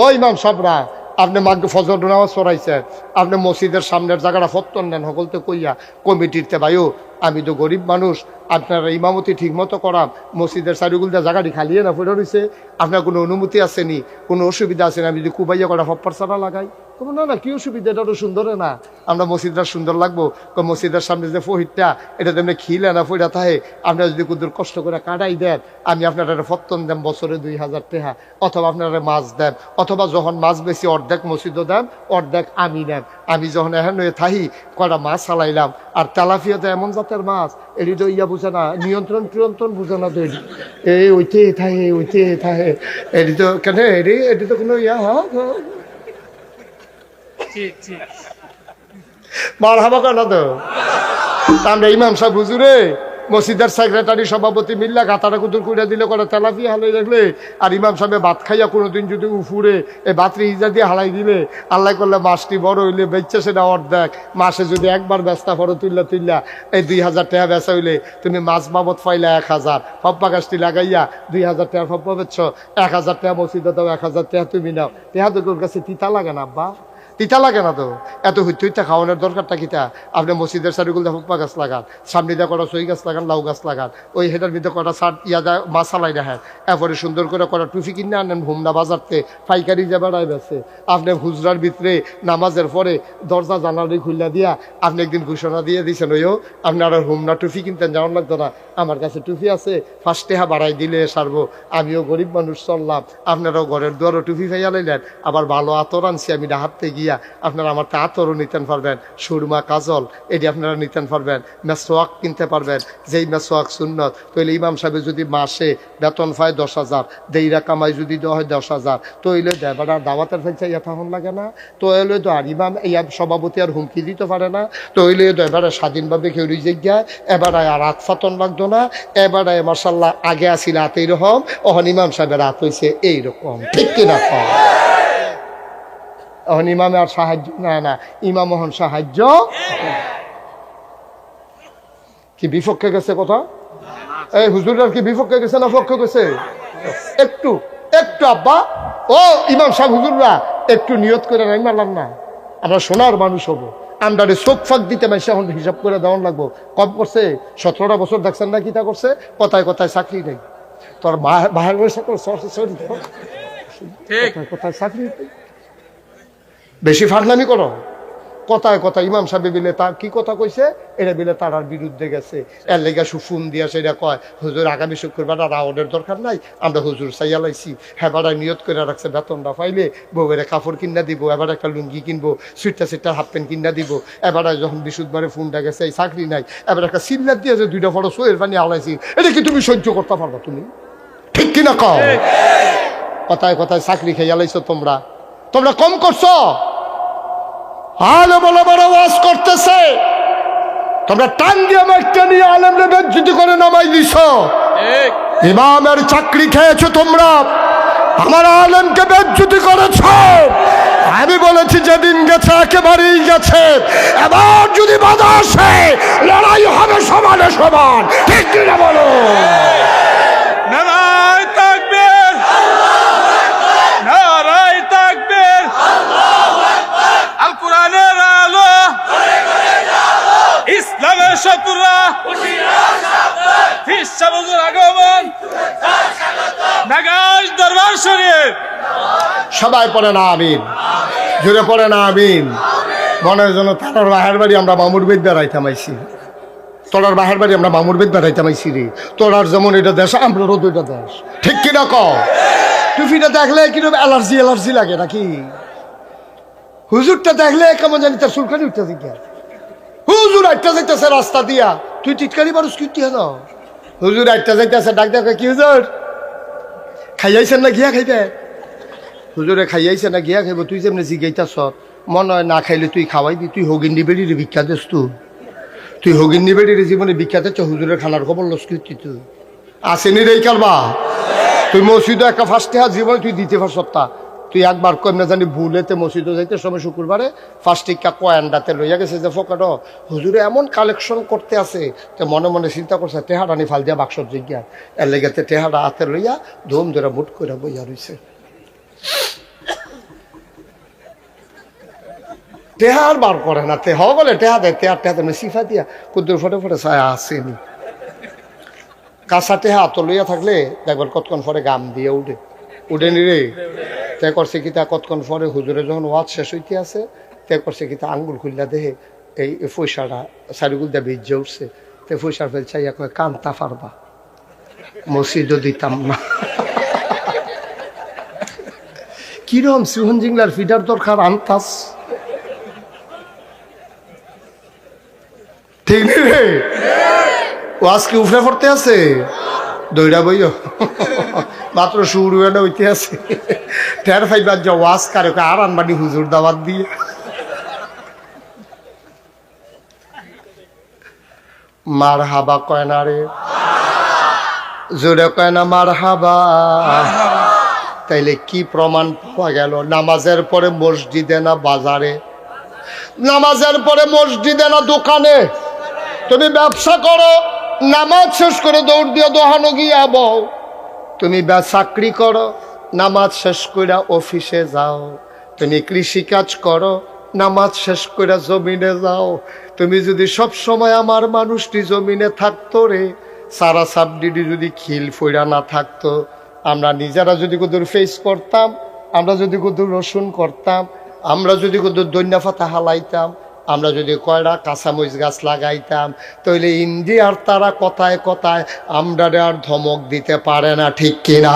ও ইমাম সাবরা, আপনি মাগ ফজর নামাজ পড়াইছেন, আপনি মসজিদের সামনের জায়গাটা ফত্তন নেন সকলতে কইয়া কমিটিতে ভাইও আমি তো গরিব মানুষ, আপনারা ইমামতি ঠিক মতো করাম মসজিদের চারিগুলটা জায়গাটি খালিয়ে না পড়ে রয়েছে আপনার কোনো অনুমতি আসেনি কোনো অসুবিধা আছে না? আমি যদি কুবাইয়া করা ফপ্পার ছাড়া লাগাই। কোনো না না, কি অসুবিধা? এটা তো সুন্দর না। আমরা মসজিদটা সুন্দর লাগবো। মসজিদের সামনে যে ফহিরটা এটা তেমনি খিলে না, ফইরা থাকে। আপনারা যদি কুদুর কষ্ট করে কাটাই দেন, আমি আপনারা ফত্তন দেন, বছরে দুই হাজার টাকা অথবা আপনারা মাছ দেন, অথবা যখন মাছ বেশি, অর্ধেক মসজিদও দেন, অর্ধেক আমি নেন আমি যখন এখন থাহি কয়টা মাছ চালাইলাম। আর তেলাফিয়াতে এমন জাতের মাছ এটি তো ইয়া বুঝে না নিয়ন্ত্রণ টিয়ন্ত্রণ বুঝে না তো এটি এই ওইতে থাহে ওইতে থাহে। এটি তো কেন এটি এটি তো কোনো ইয়া হ্যাঁ মার হাবা কেন তো। আমরা ইমাম সাহেব হুজুরে। মসজিদের সেক্রেটারি সভাপতি মিল্লা গাতাটা কুতুর করে দিলে করে তেলাপি হালাই রাখলে আর ইমাম সাহেব ভাত খাইয়া কোনোদিন যদি উফুরে এই ভাতরি ইজা দিয়ে হালাই দিলে, আল্লাহ করলে মাসটি বড় হইলে বেচছে সেটা অর্ধেক, মাসে যদি একবার ব্যস্তা ফটো তুললা তুললা এই দুই হাজার টাকা বেচা হইলে তুমি মাছ বাবদ পাইলা এক হাজার ফপ্পা গাছটি লাগাইয়া দুই হাজার টাকা ফপ্পা বেচছ, এক হাজার টাকা মসজিদে দাও, এক হাজার টাকা তুমি নাও। তেহা তো তোর কাছে তিতা লাগে না, আব্বা। তিতা লাগে না তো? এত হইতে খাওয়ানোর দরকারটা কিতা আপনি মসজিদের চারিগুলো ফুপ্পা গাছ লাগান, সামনে দিয়ে কটা সই গাছ লাগান, লাউ গাছ লাগান, ওই হেটার ভিতরে কটা সার ইয়া দেয় মাসালাই রাখেন এরপরে সুন্দর করে কটা টুফি কিনে আনেন, হুমনা বাজারতে পাইকারি যে বেড়ায় বেছে। আপনি হুজরার ভিতরে নামাজের পরে দরজা জানালি খুললা দিয়া আপনি একদিন ঘোষণা দিয়ে দিয়েছেন ওইও আপনার আর হুমনা টুফি কিনতেন, যাওয়ার লাগতো না। আমার কাছে টুফি আছে ফার্স্ট টেহা বাড়াই দিলে সারবো। আমিও গরিব মানুষ চললাম, আপনারাও ঘরের দুয়ারও টুফি ফাইয়া লাইলেন, আবার ভালো আতর আনছি, আমি ডাহাতে গিয়া আপনারা আমার তা আতরও নিতেন পারবেন, সুরমা কাজল এটি আপনারা নিতেন পারবেন মেসোয়াক কিনতে পারবেন, যেই মেসোয়াক সুন্নত। তৈলে ইমাম সাহেব যদি মাসে বেতন পায় দশ হাজার, দেইরা কামাই যদি হয় দশ হাজার, তৈলে দেবারা দাওয়াতের ফেলছে তখন লাগে না। তো এলে তো আর ইমাম, ইয়া সভাপতি আর হুমকি দিতে পারে না। তো এলে তো এবারে স্বাধীনভাবে কেউ জায়গায় এবারে আর রাত ফাতন লাগতো না, এবারে মার্শাল্লাহ আগে আসিল রাত এইরকম অহন ইমাম সাহেবের রাত হয়েছে এইরকম, ঠিক কিনা কম এখন ইমামে আর সাহায্য না না ইমাম হন সাহায্য। কি বিপক্ষে গেছে কথা? এই হুজুরার কি বিপক্ষে গেছে না পক্ষে গেছে? একটু একটু আব্বা। ও ইমাম সাহেব হুজুররা একটু নিয়ত করে নাই মারলাম না। আমরা সোনার মানুষ হব। আন্ডারে চোখ ফাঁক দিতে মাইসে এখন হিসাব করে দেওয়ান লাগবো। কম করছে সতেরোটা বছর দেখছেন না কিতা করছে? কথায় কথায় চাকরি নেই? তোর বাহার বয়সে সরি ঠিক। কোথায় কোথায় চাকরি নেই। বেশি ফাটলামি করো। কথায় কথা ইমাম সাহেব বিলে তার কি কথা কইছে? এটা বিলে তার আর বিরুদ্ধে গেছে। এর লেগে সুফুন দিয়া সেটা কয় হুজুর আগামী শুক্রবার আর রাউন্ডের দরকার নাই আমরা হুজুর চাইয়া লাইছি। হ্যাঁ নিয়ত করে রাখছে বেতনটা পাইলে বউয়ের কাপড় কিনা দিব এবার একটা লুঙ্গি কিনবো সুইটটা সিটটা হাফ প্যান্ট কিনা দিব। এবারে যখন বিশুদ্ধবারে ফোনটা গেছে এই চাকরি নাই। এবার একটা সিল্লার দিয়ে যে দুইটা ফটো সোয়ের পানি আলাইছি এটা কি তুমি সহ্য করতে পারবা তুমি? ঠিক কিনা কও? কথায় কথায় চাকরি খেয়ে আলাইছো তোমরা। তোমরা কম করছ। আলে বলে বড় ওয়াজ করতেছে। তোমরা টান দিয়ে মাইকটা নিয়ে আলেমরে বেজ্জুতি করে নামাই দিছ। ইমামের চাকরি খেয়েছো তোমরা। আমার আলেমকে বেজ্জুতি করেছ। আমি বলেছি যেদিন গেছে একেবারেই গেছে। এবার যদি বাধা আসে লড়াই হবে সমানে সমান। ঠিক কিনা বলো? সবাই পড়ে না, আমিন। জুড়ে পড়ে না, আমিন। মনে হয় যেন তারার বাহের বাড়ি আমরা মামুর বেদ বেড়াইতাম আইছি তোরার বাহের বাড়ি আমরা মামুর বেদ বেড়াইতাম আইছি রে। তোরার যেমন এটা দেশ আমরারও দুইটা দেশ। ঠিক কিনা ক টুপিটা দেখলে কীরকম অ্যালার্জি অ্যালার্জি লাগে নাকি? হুজুরটা দেখলে কেমন জানি তার সুলকানি উঠতে দিকে। হুজুর আটটা যাইতেছে রাস্তা দিয়া। তুই টিটকারি মানুষ কি না হুজুর আটটা যাইতেছে, ডাক দেখে কি হুজুর? খাইয়াইছেন না গিয়া খাইতে হুজুরে খাইয়াইছে না, গিয়া খাইব, তুই যেমনি জিগাইতাছ, মনে হয় না খাইলে তুই খাওয়াইবি, তুই হগিন্দি বেড়ির ভিক্ষা দেস তুই তুই হগিন্দি বেড়ির জীবনে বিখ্যাত হুজুরের খানার খবর লস কীর্তি তুই আসেনি রে কালবা? তুই মসজিদে একটা ফার্স্ট হাত জীবনে তুই দিতে পারছ তা। তুই একবার কমে জানি ভুলেতে মসজিদে যাইতে সময় শুক্রবারে ফার্স্ট টিকা কয়ান্ডাতে লইয়া গেছে যে ফোকাট। হুজুরে এমন কালেকশন করতে আছে তো মনে মনে চিন্তা করছে টেহাটা নি ফাল দিয়া বাক্সর জিজ্ঞা এর লেগেতে টেহাটা হাতে লইয়া ধুম ধরে মুট করে বইয়া রইছে। টেহা আর বার করে না তেহ বলে টেহা দেয় তেহার টেহা দেয় সিফা দিয়া কুদ্দুর ফটে ফটে ছায়া আসেনি কাঁচা টেহা আত লইয়া থাকলে দেখবার কতক্ষণ পরে গাম দিয়ে উঠে। উঠে নি রে? তে করছে কি তা কতক্ষণ পরে হুজুরে যখন ওয়াজ শেষ হইতে আছে, তে করছে কি তা আঙ্গুল খুললা দেহে, এই পয়সাটা সারিগুল দিয়ে বীজ উঠছে। তে পয়সার ফেল চাইয়া কয় কান্তা পারবা? মসজিদও দিতাম না। কিরম সিহন জিংলার ফিডার দরকার আনতাস? ঠিক রে ও আজকে উফরে পড়তে আছে? দইরা বইও। মাত্র শুরু হয়ে হইতে আছে। টের ফাইবার যা ওয়াজ কারে আর আনবানি হুজুর দাওয়াত দিয়ে। মার হাবা কয় না রে? জোরে কয় না মার হাবা তাইলে কি প্রমাণ পাওয়া গেল? নামাজের পরে মসজিদে না বাজারে? নামাজের পরে মসজিদে না দোকানে? তুমি ব্যবসা করো, নামাজ শেষ করে দৌড় দিয়ে দোহানো গিয়া বউ। তুমি চাকরি করো, নামাজ শেষ করে অফিসে যাও। তুমি কৃষিকাজ করো, নামাজ শেষ করে জমিনে যাও। তুমি যদি সব সময় আমার মানুষটি জমিনে থাকতো রে, সারা সাবডিডি যদি খিল ফইরা না থাকতো, আমরা নিজেরা যদি কুদুর ফেস করতাম, আমরা যদি কুদুর রসুন করতাম, আমরা যদি কুদুর দৈন্য ফাতা হালাইতাম আমরা যদি কয়টা কাঁচামরিচ গাছ লাগাইতাম তাহলে ইন্ডিয়ার তারা কথায় কথায় আমরা আর ধমক দিতে পারে না, ঠিক কিনা?